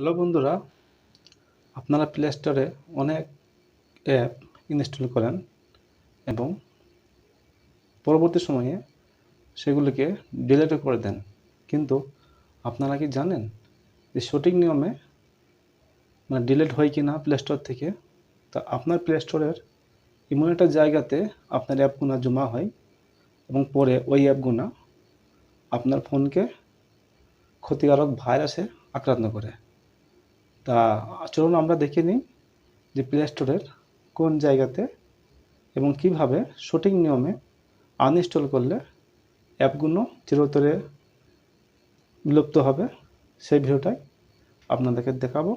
Hello বন্ধুরা, আপনারা play স্টোরে অনেক অ্যাপ ইনস্টল করেন এবং পরবর্তী সময়ে সেগুলিকে ডিলিটও করে দেন। কিন্তু আপনারা কি জানেন যে সঠিক নিয়মে মানে ডিলিট হয় কি না প্লে স্টোর থেকে? তা আপনার প্লে স্টোরের এমন একটা জায়গাতে আপনার অ্যাপগুলো জমা হয় এবং পরে ওই অ্যাপগুলো আপনার ফোনকে ক্ষতিকারক ভাইরাসে আক্রান্ত করে। তা চলুন আমরা দেখে নিই যে প্লে স্টোরের কোন জায়গাতে এবং কীভাবে সঠিক নিয়মে আনইনস্টল করলে অ্যাপগুলো চিরতরে বিলুপ্ত হবে সেই ভিডিওটাই আপনাদেরকে দেখাবো।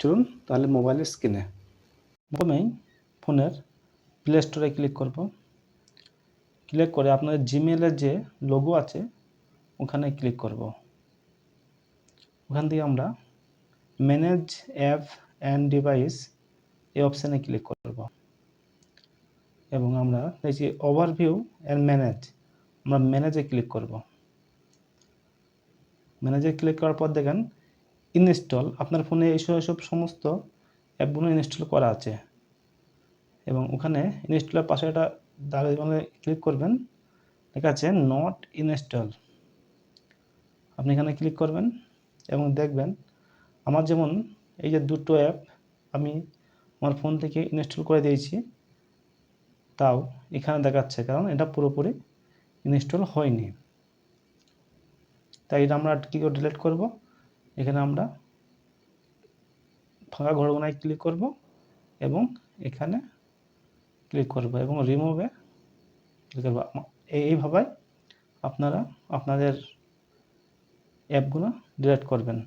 চলুন তাহলে মোবাইলের স্ক্রিনে প্রথমেই ফোনের প্লে স্টোরে ক্লিক করব। ক্লিক করে আপনার জিমেলের যে লোগো আছে, ওখানে ক্লিক করব। ওখান থেকে আমরা ম্যানেজ অ্যাপ অ্যান্ড ডিভাইস এই অপশানে ক্লিক করব। এবং আমরা যে ওভারভিউ অ্যান্ড ম্যানেজ আমরা ম্যানেজে ক্লিক করব। ম্যানেজে ক্লিক করার পর দেখেন ইনস্টল আপনার ফোনে এইসব এইসব সমস্ত অ্যাপগুলো ইনস্টল করা আছে। এবং ওখানে ইনস্টলের পাশে একটা দাঁড়িয়ে মানে ক্লিক করবেন, লেখা আছে নট ইনস্টল আপনি এখানে ক্লিক করবেন এবং দেখবেন আমার যেমন এই যে দুটো অ্যাপ আমি আমার ফোন থেকে ইনস্টল করে দিয়েছি, তাও এখানে দেখাচ্ছে, কারণ এটা পুরোপুরি ইনস্টল হয়নি। তাই এটা আমরা কী করে ডিলিট করব? এখানে আমরা ফাঁকা ঘরগোনায় ক্লিক করব এবং এখানে ক্লিক করব এবং রিমুভে ক্লিক করব। এইভাবে আপনারা আপনাদের অ্যাপগুলো ডিলিট করবেন।